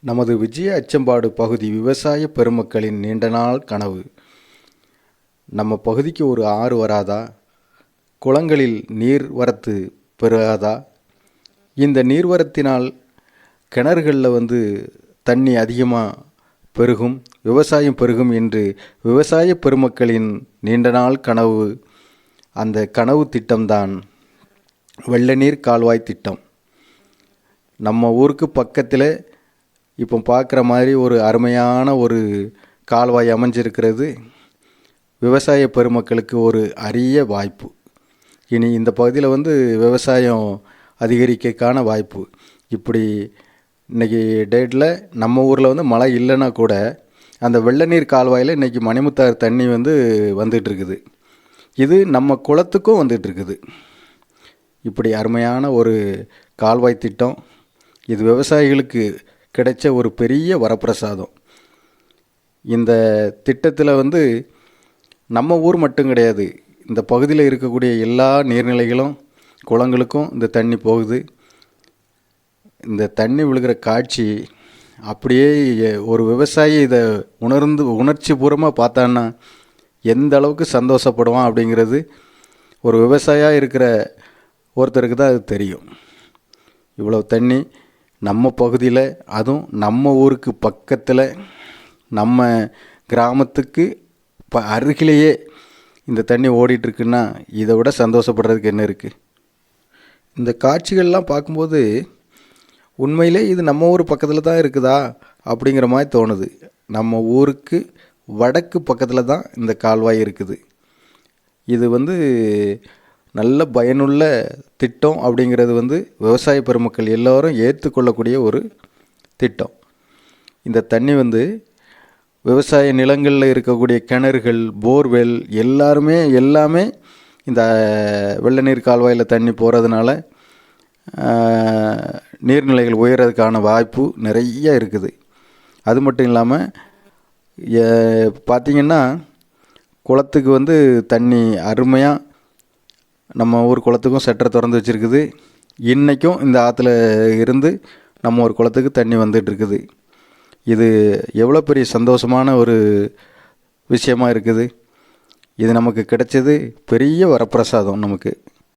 நமது விஜய அச்சம்பாடு பகுதி விவசாய பெருமக்களின் நீண்ட நாள் கனவு. நம்ம பகுதிக்கு ஒரு ஆறு வராதா? குளங்களில் நீர் வரத்து பெருகாதா இந்த நீர்வரத்தினால் கிணறுகளில் வந்து தண்ணி அதிகமாக பெருகும் விவசாயம் பெருகும் என்று விவசாய பெருமக்களின் நீண்ட நாள் கனவு. அந்த கனவு திட்டம்தான் வெள்ளநீர் கால்வாய் திட்டம். நம்ம ஊருக்கு பக்கத்தில் இப்போ பார்க்குற மாதிரி ஒரு அருமையான ஒரு கால்வாய் அமைஞ்சிருக்கிறது. விவசாய பெருமக்களுக்கு ஒரு அரிய வாய்ப்பு. இனி இந்த பகுதியில் வந்து விவசாயம் அதிகரிக்கக்கான வாய்ப்பு. இப்படி இன்றைக்கி டேட்டில் நம்ம ஊரில் வந்து மழை இல்லைன்னா கூட அந்த வெள்ள நீர் கால்வாயில் இன்றைக்கி மணிமுத்தாறு தண்ணி வந்து வந்துட்டுருக்குது. இது நம்ம குளத்துக்கும் வந்துட்டுருக்குது. இப்படி அருமையான ஒரு கால்வாய் திட்டம். இது விவசாயிகளுக்கு கிடைச்ச ஒரு பெரிய வரப்பிரசாதம். இந்த திட்டத்தில் வந்து நம்ம ஊர் மட்டும் கிடையாது. இந்த பகுதியில் இருக்கக்கூடிய எல்லா நீர்நிலைகளும் குளங்களுக்கும் இந்த தண்ணி போகுது. இந்த தண்ணி விழுகிற காட்சி அப்படியே ஒரு விவசாயி இதை உணர்ந்து உணர்ச்சி பூர்வமாக பார்த்தான்னா எந்த அளவுக்கு சந்தோஷப்படுவான் அப்படிங்கிறது ஒரு விவசாயியாக இருக்கிற ஒருத்தருக்கு தான் அது தெரியும். இவ்வளோ தண்ணி நம்ம பகுதியில் அதுவும் நம்ம ஊருக்கு பக்கத்தில் நம்ம கிராமத்துக்கு ப அருகிலேயே இந்த தண்ணி ஓடிட்டுருக்குன்னா இதை விட சந்தோஷப்படுறதுக்கு என்ன இருக்குது இந்த காட்சிகள்லாம் பார்க்கும்போது உண்மையிலே இது நம்ம ஊர் பக்கத்தில் தான் இருக்குதா? அப்படிங்கிற மாதிரி தோணுது. நம்ம ஊருக்கு வடக்கு பக்கத்தில் தான் இந்த கால்வாய் இருக்குது. இது வந்து நல்ல பயனுள்ள திட்டம் அப்படிங்கிறது வந்து விவசாய பெருமக்கள் எல்லோரும் ஏற்றுக்கொள்ளக்கூடிய ஒரு திட்டம். இந்த தண்ணி வந்து விவசாய நிலங்களில் இருக்கக்கூடிய கிணறுகள் போர்வெல் எல்லாருமே எல்லாமே இந்த வெள்ள நீர் கால்வாயில் தண்ணி போகிறதுனால நீர்நிலைகள் உயர்றதுக்கான வாய்ப்பு நிறைய இருக்குது. அது மட்டும் இல்லாமல் பார்த்திங்கன்னா குளத்துக்கு வந்து தண்ணி அருமையாக நம்ம ஊர் குளத்துக்கும் செட்டரை திறந்து வச்சுருக்குது. இன்றைக்கும் இந்த ஆற்றுல இருந்து நம்ம ஒரு குளத்துக்கு தண்ணி வந்துட்டுருக்குது. இது எவ்வளோ பெரிய சந்தோஷமான ஒரு விஷயமா இருக்குது. இது நமக்கு கிடைச்சது பெரிய வரப்பிரசாதம் நமக்கு.